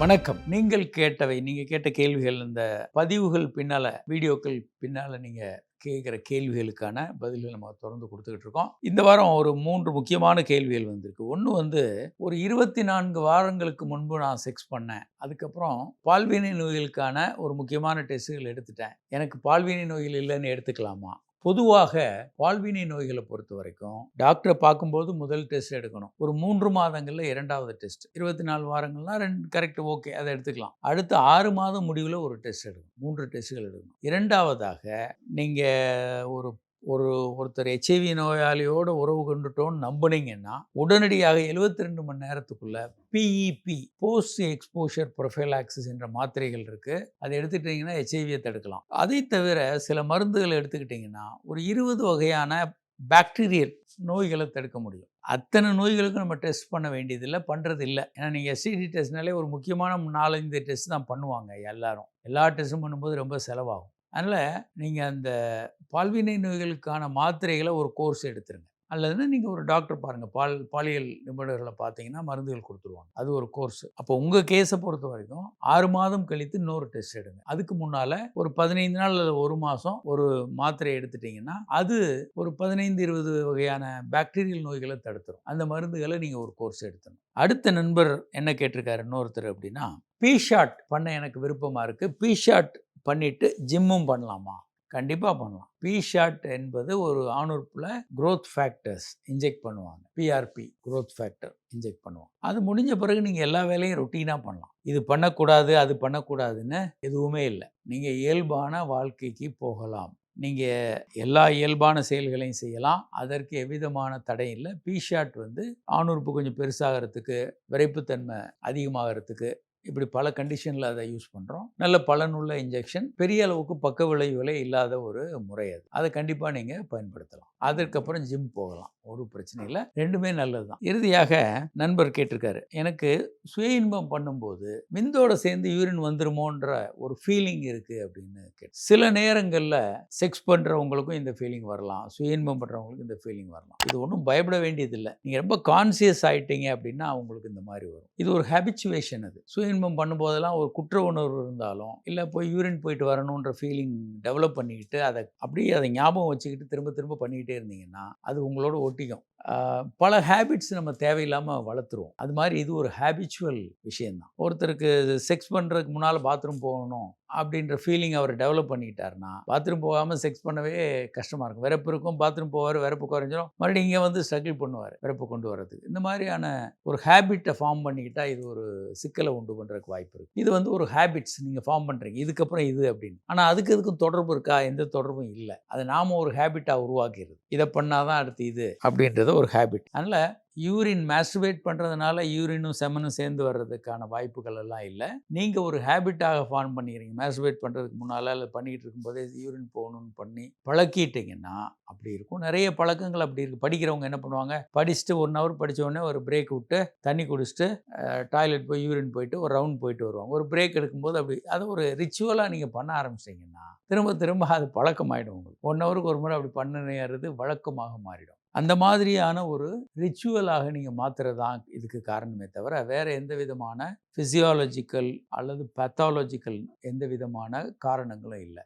வணக்கம். நீங்கள் கேட்டவை நீங்க கேட்ட கேள்விகள் இந்த பதிவுகள் பின்னால வீடியோக்கள் பின்னால நீங்க கேட்குற கேள்விகளுக்கான பதில்கள் நம்ம தொடர்ந்து கொடுத்துக்கிட்டு இருக்கோம். இந்த வாரம் ஒரு மூன்று முக்கியமான கேள்விகள் வந்திருக்கு. ஒன்று வந்து ஒரு இருபத்தி நான்கு வாரங்களுக்கு முன்பு நான் செக்ஸ் பண்ணேன். அதுக்கப்புறம் பால்வினை நோய்களுக்கான ஒரு முக்கியமான டெஸ்ட்டுகள் எடுத்துட்டேன். எனக்கு பால்வினை நோய்கள் இல்லைன்னு எடுத்துக்கலாமா? பொதுவாக வாழ்வினை நோய்களை பொறுத்த வரைக்கும் டாக்டரை பார்க்கும்போது முதல் டெஸ்ட் எடுக்கணும். ஒரு மூன்று மாதங்களில் இரண்டாவது டெஸ்ட். இருபத்தி நாலு வாரங்கள்னா ரெண்டு கரெக்ட் ஓகே அதை எடுத்துக்கலாம். அடுத்த ஆறு மாதம் முடிவில் ஒரு டெஸ்ட் எடுக்கணும். மூன்று டெஸ்ட்டுகள் எடுக்கணும். இரண்டாவதாக நீங்கள் ஒரு ஒரு ஒருத்தர் ஹெச்ஐவி நோயாளியோட உறவு கொண்டுட்டோன்னு நம்புனீங்கன்னா உடனடியாக எழுபத்தி ரெண்டு மணி நேரத்துக்குள்ள பிஇபி போஸ்ட் எக்ஸ்போஷர் ப்ரொஃபைலாக்சிஸ் என்ற மாத்திரைகள் இருக்குது அதை எடுத்துக்கிட்டிங்கன்னா ஹெச்ஐவியை தடுக்கலாம். அதை தவிர சில மருந்துகளை எடுத்துக்கிட்டிங்கன்னா ஒரு இருபது வகையான பாக்டீரியல் நோய்களை தடுக்க முடியும். அத்தனை நோய்களுக்கும் நம்ம டெஸ்ட் பண்ண வேண்டியதில்லை பண்ணுறது இல்லை ஏன்னா நீங்கள் எஸ்டிடி டெஸ்ட்னாலே ஒரு முக்கியமான நாலஞ்சு டெஸ்ட் தான் பண்ணுவாங்க எல்லாரும். எல்லா டெஸ்ட்டும் பண்ணும்போது ரொம்ப செலவாகும். அதனால் நீங்கள் அந்த பால்வினை நோய்களுக்கான மாத்திரைகளை ஒரு கோர்ஸ் எடுத்துருங்க. அல்லதுன்னா நீங்கள் ஒரு டாக்டர் பாருங்கள் பால் பாலியல் நிபுணர்களை பார்த்தீங்கன்னா மருந்துகள் கொடுத்துருவாங்க. அது ஒரு கோர்ஸ். அப்போ உங்கள் கேஸை பொறுத்த வரைக்கும் ஆறு மாதம் கழித்து இன்னொரு டெஸ்ட் எடுங்க. அதுக்கு முன்னால் ஒரு பதினைந்து நாள் அல்லது ஒரு மாதம் ஒரு மாத்திரை எடுத்துட்டிங்கன்னா அது ஒரு பதினைந்து இருபது வகையான பாக்டீரியல் நோய்களை தடுத்துரும். அந்த மருந்துகளை நீங்கள் ஒரு கோர்ஸ் எடுத்துணும் அடுத்த நண்பர் என்ன கேட்டிருக்காரு இன்னொருத்தர் அப்படின்னா பீஷாட் பண்ண எனக்கு விருப்பமாக இருக்குது பீஷாட் பண்ணிவிட்டு ஜிம்மும் பண்ணலாமா? கண்டிப்பாக பண்ணலாம். பி ஷாட் என்பது ஒரு ஆணுறுப்பில் க்ரோத் ஃபேக்டர்ஸ் இன்ஜெக்ட் பண்ணுவாங்க. பிஆர்பி க்ரோத் ஃபேக்டர் இன்ஜெக்ட் பண்ணுவாங்க. அது முடிஞ்ச பிறகு நீங்கள் எல்லா வேலையும் ரொட்டீனாக பண்ணலாம். இது பண்ணக்கூடாது அது பண்ணக்கூடாதுன்னு எதுவுமே இல்லை. நீங்கள் இயல்பான வாழ்க்கைக்கு போகலாம். நீங்கள் எல்லா இயல்பான செயல்களையும் செய்யலாம். அதற்கு எவ்விதமான தடையும் இல்லை. பி ஷாட் வந்து ஆணுறுப்பு கொஞ்சம் பெருசாகிறதுக்கு விரைப்புத்தன்மை அதிகமாகிறதுக்கு இப்படி பல கண்டிஷனில் அதை யூஸ் பண்ணுறோம் நல்ல பலனுள்ள இன்ஜெக்ஷன் பெரிய அளவுக்கு பக்க விளைவுகளே இல்லாத ஒரு முறை அது. அதை கண்டிப்பாக நீங்கள் பயன்படுத்தலாம். அதற்கப்புறம் ஜிம் போகலாம். ஒரு பிரச்சனை இல்லை. ரெண்டுமே நல்லது தான் இறுதியாக நண்பர் கேட்டிருக்காரு. எனக்கு சுய இன்பம் பண்ணும்போது விந்தோட சேர்ந்து யூரின் வந்துருமோன்ற ஒரு ஃபீலிங் இருக்குது அப்படின்னு கேட்டு. சில நேரங்களில் செக்ஸ் பண்ணுறவங்களுக்கும் இந்த ஃபீலிங் வரலாம். சுய இன்பம் பண்ணுறவங்களுக்கும் இந்த ஃபீலிங் வரலாம். இது ஒன்றும் பயப்பட வேண்டியதில்லை. நீங்கள் ரொம்ப கான்சியஸ் ஆகிட்டீங்க அப்படின்னா அவங்களுக்கு இந்த மாதிரி வரும். இது ஒரு ஹேபிச்சுவேஷன் அது. சுய இன்பம் பண்ணும்போதெல்லாம் ஒரு குற்ற உணர்வு இருந்தாலும் இல்லை போய் யூரின் போயிட்டு வரணுன்ற ஃபீலிங் டெவலப் பண்ணிக்கிட்டு அதை அப்படியே அதை ஞாபகம் வச்சுக்கிட்டு திரும்ப திரும்ப பண்ணிக்கிட்டே இருந்தீங்கன்னா அது உங்களோட ஒட்டிக்கும். பல ஹேபிட்ஸ் நம்ம தேவையில்லாமல் வளர்த்துருவோம். அது மாதிரி இது ஒரு ஹேபிச்சுவல் விஷயந்தான் ஒருத்தருக்கு செக்ஸ் பண்ணுறதுக்கு முன்னால் பாத்ரூம் போகணும் அப்படின்ற ஃபீலிங் அவர் டெவலப் பண்ணிக்கிட்டாருன்னா பாத்ரூம் போகாமல் செக்ஸ் பண்ணவே கஷ்டமாக இருக்கும். விறப்பு இருக்கும் பாத்ரூம் போவார் விறப்பு குறைஞ்சிரும். மறுபடியும் இங்கே வந்து ஸ்ட்ரகிள் பண்ணுவார் விறப்பு கொண்டு வரதுக்கு இந்த மாதிரியான ஒரு ஹேபிட்டை ஃபார்ம் பண்ணிக்கிட்டால் இது ஒரு சிக்கலை உண்டு பண்ணுறதுக்கு வாய்ப்பு இருக்குது இது வந்து ஒரு ஹேபிட்ஸ் நீங்கள் ஃபார்ம் பண்ணுறீங்க இதுக்கப்புறம் இது அப்படின்னு. ஆனால் அதுக்கு இதுக்கும் தொடர்பு இருக்கா? எந்த தொடர்பும் இல்லை. அதை நாம ஒரு ஹேபிட்டாக உருவாக்கிடுது இதை பண்ணால் தான் அடுத்து இது அப்படின்றது ஒரு ஹேபிட் அதனால் யூரின் மாஸ்டர்பேட் பண்ணுறதுனால யூரினும் செமனும் சேர்ந்து வர்றதுக்கான வாய்ப்புகள் எல்லாம் இல்லை. நீங்கள் ஒரு ஹேபிட்டாக ஃபார்ம் பண்ணிக்கிறீங்க. மேசுவேட் பண்ணுறதுக்கு முன்னால் இல்லை பண்ணிக்கிட்டு இருக்கும்போதே யூரின் போகணும்னு பண்ணி பழக்கிட்டீங்கன்னா அப்படி இருக்கும். நிறைய பழக்கங்கள் அப்படி இருக்குது படிக்கிறவங்க என்ன பண்ணுவாங்க? படிச்சுட்டு ஒன் ஹவர் படித்த உடனே ஒரு பிரேக் விட்டு தண்ணி குடிச்சிட்டு டாய்லெட் போய் யூரின் போயிட்டு ஒரு ரவுண்ட் போயிட்டு வருவாங்க. ஒரு பிரேக் எடுக்கும்போது அப்படி அதை ஒரு ரிச்சுவலாக நீங்கள் பண்ண ஆரம்பிச்சிங்கன்னா திரும்ப திரும்ப அது பழக்கமாயிடும் உங்களுக்கு. ஒன் ஹவருக்கு ஒரு முறை அப்படி பண்ணுறது வழக்கமாக மாறிடும். அந்த மாதிரியான ஒரு ரிச்சுவலாக நீங்கள் மாற்றுறது தான் இதுக்கு காரணமே தவிர வேறு எந்த விதமான ஃபிசியாலஜிக்கல் அல்லது பேத்தாலஜிக்கல் எந்த விதமான காரணங்களும் இல்லை.